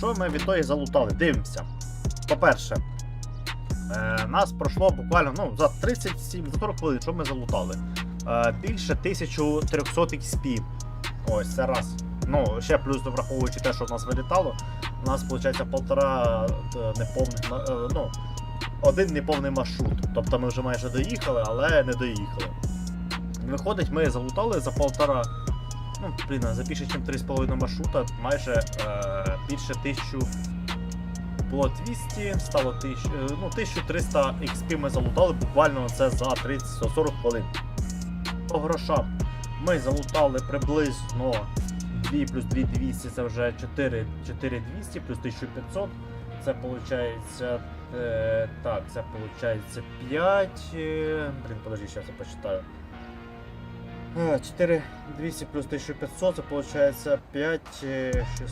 що ми від тої залутали? Дивимося. По-перше, е, нас пройшло буквально ну, за 37 за 40 хвилин, що ми залутали. Е, більше 1300 XP. Ось, це раз. Ну, ще плюс враховуючи те, що в нас вилітало, у нас виходить полтора е, неповних, е, ну, один неповний маршрут. Тобто ми вже майже доїхали, але не доїхали. Виходить, ми залутали за полтора. Ну, блін, за більше, ніж 3,5 маршрута, майже е, більше 1000. Було 200, стало 1000, е, ну, 1300 XP ми залутали буквально це за 30-40 хвилин. По грошам ми залутали приблизно 2 плюс 2200, це вже 4, 4200 плюс 1500. Це виходить. Е, так, це виходить 5. Е, блін, подожди, зараз я почитаю. Е, 4200 плюс 1500, це виходить 5, е, 600.